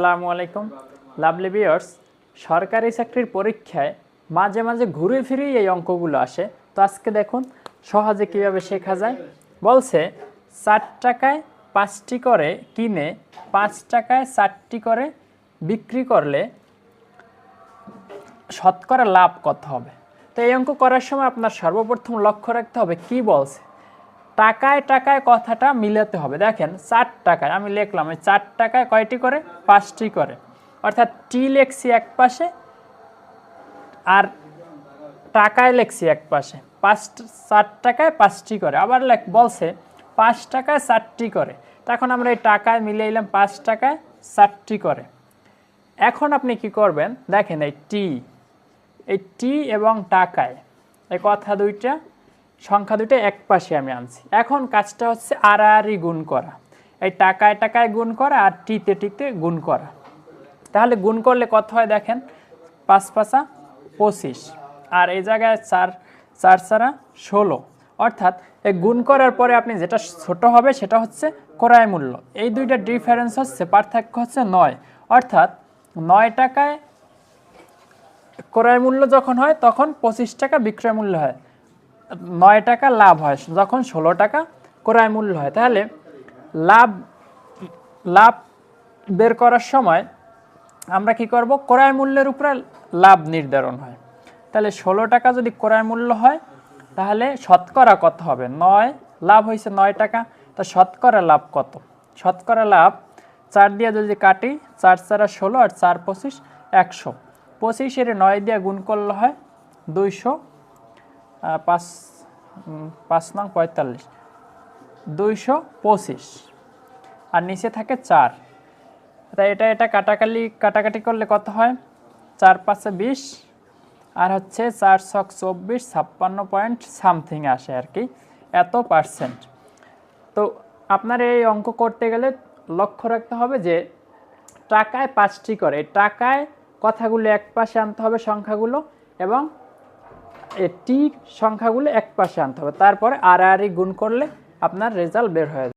আসসালামু আলাইকুম। লাভলি বিয়ার্স সরকারি চাকরির পরীক্ষায় মাঝে মাঝে ঘুরে ফিরেই এই অঙ্কগুলো আসে। তো আজকে দেখুন সহজে কীভাবে শেখা যায়। বলছে, চার টাকায় পাঁচটি করে কিনে পাঁচ টাকায় চারটি করে বিক্রি করলে শতকরা লাভ কত হবে? তো এই অঙ্ক করার সময় আপনার সর্বপ্রথম লক্ষ্য রাখতে হবে, কি বলছে? টাকায় টাকায় কথাটা মিলাতে হবে। দেখেন, চার টাকায়, আমি লিখলাম এই চার টাকায় কয়টি করে? পাঁচটি করে। অর্থাৎ টি লেখছি এক পাশে আর টাকায় লেখছি এক পাশে। পাঁচ, চার টাকায় পাঁচটি করে। আবার লেখ, বলছে পাঁচ টাকায় চারটি করে। তখন আমরা এই টাকায় মিলিয়ে এলাম পাঁচ টাকায় চারটি করে। এখন আপনি কি করবেন? দেখেন এই টি এই টি এবং টাকায়, এই কথা দুইটা সংখ্যা দুইটা এক পাশে আমি আনছি। এখন কাজটা হচ্ছে আড়াআড়ি গুণ করা। এই টাকায় টাকায় গুণ করা আর টিতে টিতে গুণ করা। তাহলে গুণ করলে কত হয় দেখেন? পাঁচ পাঁচা পঁচিশ। আর এই জায়গায় চার চার চারা ষোলো। অর্থাৎ এই গুণ করার পরে আপনি যেটা ছোট হবে সেটা হচ্ছে ক্রয় মূল্য। এই দুইটা ডিফারেন্স হচ্ছে, পার্থক্য হচ্ছে নয়। অর্থাৎ নয় টাকায় ক্রয় মূল্য যখন হয়, তখন পঁচিশ টাকা বিক্রয় মূল্য হয়। নয় টাকা লাভ হয়। যখন ষোলো টাকা ক্রয় মূল্য হয়। তাহলে লাভ লাভ বের করার সময় আমরা কি করব? ক্রয় মূল্যের উপরে লাভ নির্ধারণ হয়। তাহলে ষোলো টাকা যদি ক্রয় মূল্য হয়, তাহলে শতকরা কত হবে? নয়, লাভ হয়েছে নয় টাকা। তা শতকরা লাভ কত? শতকরা লাভ চার দিয়ে যদি কাটি, চার চারা ষোলো আর চার পঁচিশ একশো। পঁচিশের নয় দিয়ে গুণ করলে হয় দুইশো পাঁচ পাঁচ নং পঁয়তাল্লিশ। দুইশো পঁচিশ। আর নিচে থাকে চার। তাই এটা এটা কাটাকালি, কাটাকাটি করলে কত হয়? চার পাঁচে বিশ। আর হচ্ছে চার ছক চব্বিশ, ছাপ্পান্ন পয়েন্ট সামথিং আসে আর কি। এত পার্সেন্ট। তো আপনার এই অঙ্ক করতে গেলে লক্ষ্য রাখতে হবে যে টাকায় পাঁচটি করে। টাকায় কথাগুলো এক পাশে আনতে হবে সংখ্যাগুলো এবং টি সংখ্যাগুলো এক পাশে আনতে হবে। তারপরে আড়াআড়ি গুণ করলে আপনার রেজাল্ট বের হয়ে